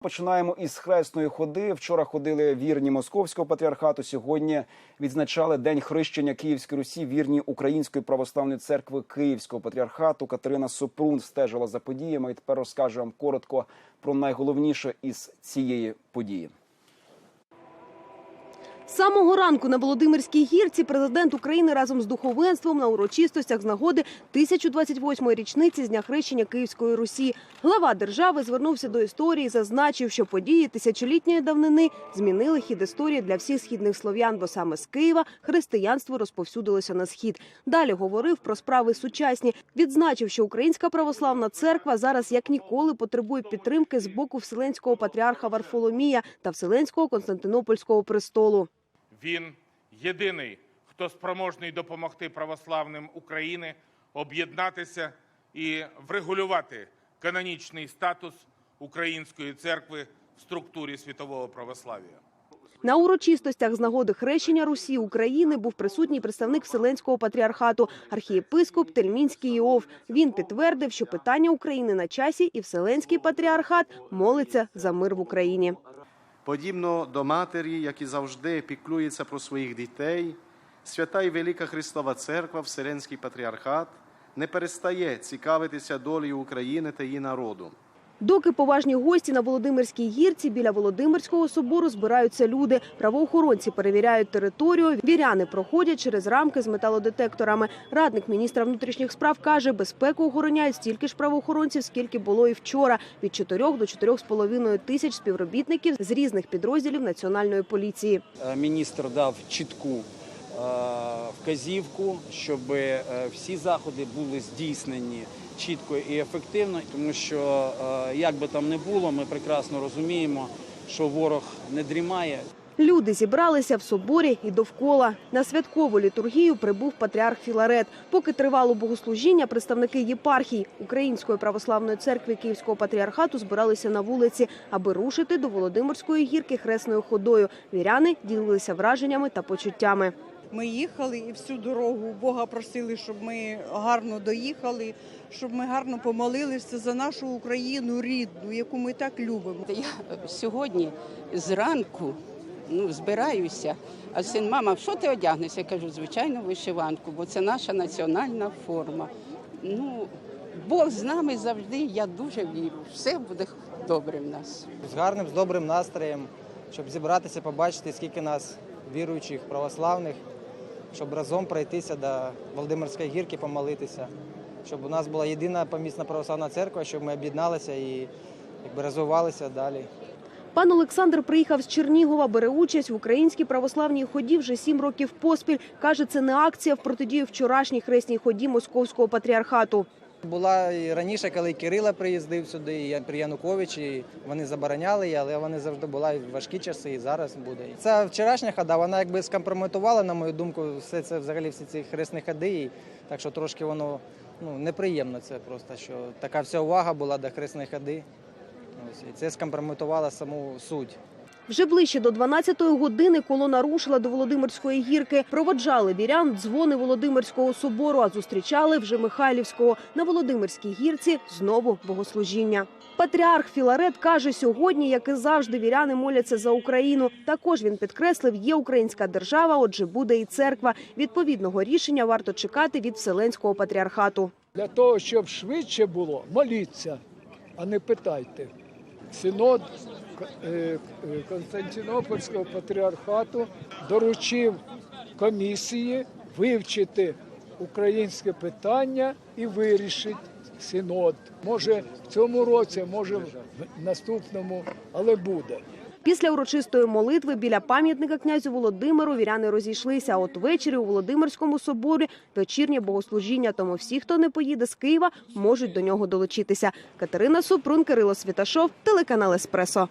Починаємо із хресної ходи. Вчора ходили вірні московського патріархату. Сьогодні відзначали день хрещення Київської Русі. Вірні Української православної церкви Київського патріархату. Катерина Супрун стежила за подіями і тепер розкаже вам коротко про найголовніше із цієї події. Самого ранку на Володимирській гірці президент України разом з духовенством на урочистостях з нагоди 1028-ї річниці з дня хрещення Київської Русі. Глава держави звернувся до історії, зазначив, що події тисячолітньої давнини змінили хід історії для всіх східних слов'ян, бо саме з Києва християнство розповсюдилося на схід. Далі говорив про справи сучасні. Відзначив, що Українська православна церква зараз як ніколи потребує підтримки з боку Вселенського патріарха Варфоломія та Вселенського Константинопольського престолу. Він єдиний, хто спроможний допомогти православним України об'єднатися і врегулювати канонічний статус української церкви в структурі світового православ'я. На урочистостях з нагоди хрещення Русі України був присутній представник Вселенського патріархату, архієпископ Тельмінський Іов. Він підтвердив, що питання України на часі, і Вселенський патріархат молиться за мир в Україні. Подібно до матері, які завжди піклується про своїх дітей, свята і велика Христова Церква, Вселенський патріархат не перестає цікавитися долею України та її народу. Доки поважні гості на Володимирській гірці біля Володимирського собору збираються люди. Правоохоронці перевіряють територію. Віряни проходять через рамки з металодетекторами. Радник міністра внутрішніх справ каже, безпеку охороняють стільки ж правоохоронців, скільки було і вчора. Від 4 до 4,5 тисяч співробітників з різних підрозділів національної поліції. Е, Міністр дав чітку вказівку, щоб е, всі заходи були здійснені чітко і ефективно, тому що е, як би там не було, ми прекрасно розуміємо, що ворог не дрімає. Люди зібралися в соборі і довкола. На святкову літургію прибув патріарх Філарет. Поки тривало богослужіння, представники єпархій Української православної церкви Київського патріархату збиралися на вулиці, аби рушити до Володимирської гірки хресною ходою. Віряни ділилися враженнями та почуттями. Ми їхали і всю дорогу Бога просили, щоб ми гарно доїхали, щоб ми гарно помолилися за нашу Україну рідну, яку ми так любимо. Я сьогодні зранку ну, збираюся, а син, мама, що ти одягнешся? Я кажу, звичайно, вишиванку, бо це наша національна форма. Ну, Бог з нами завжди, я дуже вірю. Все буде добре в нас. з гарним, з добрим настроєм, щоб зібратися, побачити, скільки нас віруючих, православних, щоб разом пройтися до Володимирської гірки, помолитися, щоб у нас була єдина помісна православна церква, щоб ми об'єдналися і якби, розвивалися далі. Пан Олександр приїхав з Чернігова, бере участь в українській православній ході вже сім років поспіль. Каже, це не акція в протидію вчорашній хресній ході московського патріархату. Була і раніше, коли Кирила приїздив сюди, і при Януковичі, вони забороняли, її, але вони завжди була і в важкі часи, і зараз буде. Ця вчорашня хода, вона якби скомпрометувала, на мою думку, все це взагалі всі ці хресні ходи. І, так що трошки воно ну, неприємно це просто, що така вся увага була до хресної ходи. Ось, і це скомпрометувало саму суть. Вже ближче до 12-ї години колона рушила до Володимирської гірки. Проводжали вірян дзвони Володимирського собору, а зустрічали вже Михайлівського. На Володимирській гірці знову богослужіння. Патріарх Філарет каже, сьогодні, як і завжди, віряни моляться за Україну. Також він підкреслив, є українська держава, отже, буде і церква. Відповідного рішення варто чекати від Вселенського патріархату. Для того, щоб швидше було, моліться, а не питайте. Синод е, е, Константинопольського патріархату доручив комісії вивчити українське питання і вирішить синод. Може в цьому році, може в наступному, але буде. Після урочистої молитви біля пам'ятника князю Володимиру віряни розійшлися. От ввечері у Володимирському соборі вечірнє богослужіння. Тому всі, хто не поїде з Києва, можуть до нього долучитися. Катерина Супрун, Кирило Світашов, телеканал Еспресо.